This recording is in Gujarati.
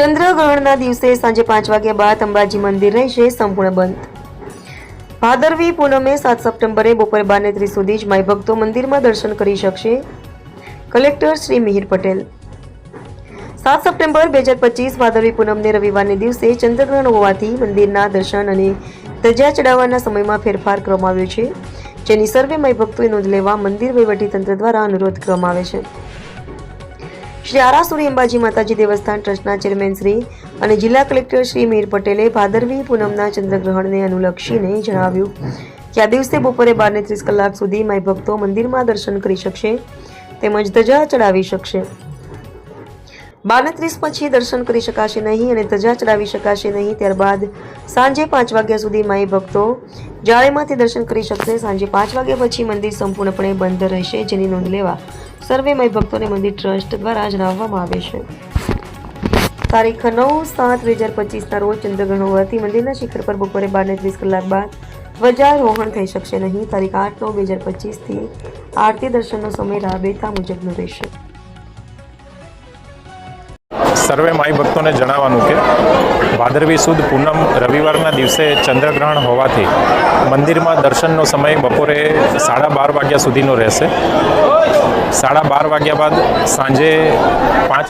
ચંદ્રગ્રહણના દિવસે સાંજે પાંચ વાગ્યા બાદ અંબાજી મંદિર રહેશે સંપૂર્ણ બંધ. ભાદરવી પૂનમે સાત સપ્ટેમ્બરે બપોરે બારને ત્રીસ સુધી જ માઈ ભક્તો મંદિરમાં દર્શન કરી શકશે. કલેક્ટર શ્રી મિહિર પટેલ. સાત સપ્ટેમ્બર બે હજાર પચીસ ભાદરવી પૂનમને રવિવારને દિવસે ચંદ્રગ્રહણ હોવાથી મંદિરના દર્શન અને ધજા ચડાવવાના સમયમાં ફેરફાર કરવામાં આવ્યો છે. જેની સર્વે માઈ ભક્તોએ નોંધ લેવા મંદિર વહીવટીતંત્ર દ્વારા અનુરોધ કરવામાં આવે છે. શ્રી આરાસુરી અંબાજી માતાજી દેવસ્થાન ટ્રસ્ટના ચેરમેન શ્રી અને જિલ્લા કલેક્ટર શ્રી મીર પટેલે ભાદરવી પૂનમના ચંદ્રગ્રહણને અનુલક્ષીને જણાવ્યું કે આ દિવસે બપોરે બારને ત્રીસ કલાક સુધી માય ભક્તો મંદિરમાં દર્શન કરી શકશે તેમજ ધજા ચડાવી શકશે. બારને ત્રીસ પછી દર્શન કરી શકાશે નહીં અને ધજા ચડાવી શકાશે નહીં, ત્યારબાદ સાંજે પાંચ વાગ્યા સુધી માઈ ભક્તો જાળેમાંથી દર્શન કરી શકશે. સાંજે પાંચ વાગ્યા પછી મંદિર સંપૂર્ણપણે બંધ રહેશે, જેની નોંધ લેવા સર્વે માઈ ભક્તોને મંદિર ટ્રસ્ટ દ્વારા જણાવવામાં આવે છે. તારીખ નવ સાત બે હજાર પચીસના રોજ ચંદ્રગ્રહણ હોવાથી મંદિરના શિખર પર બપોરે બાર ને ત્રીસ કલાક બાદ ધ્વજારોહણ થઈ શકશે નહીં. તારીખ આઠ નવ બે હજાર પચીસથી આરતી દર્શનનો સમય રાબેતા મુજબનો રહેશે. સર્વે માઈ ભક્તોને જણાવવાનું કે, ભાદરવી સુદ પૂનમ રવિવારના દિવસે ચંદ્રગ્રહણ હોવાથી મંદિરમાં દર્શનનો સમય બપોરે સાડા બાર વાગ્યા સુધીનો રહેશે. સાડા બાર વાગ્યા બાદ સાંજે પાંચ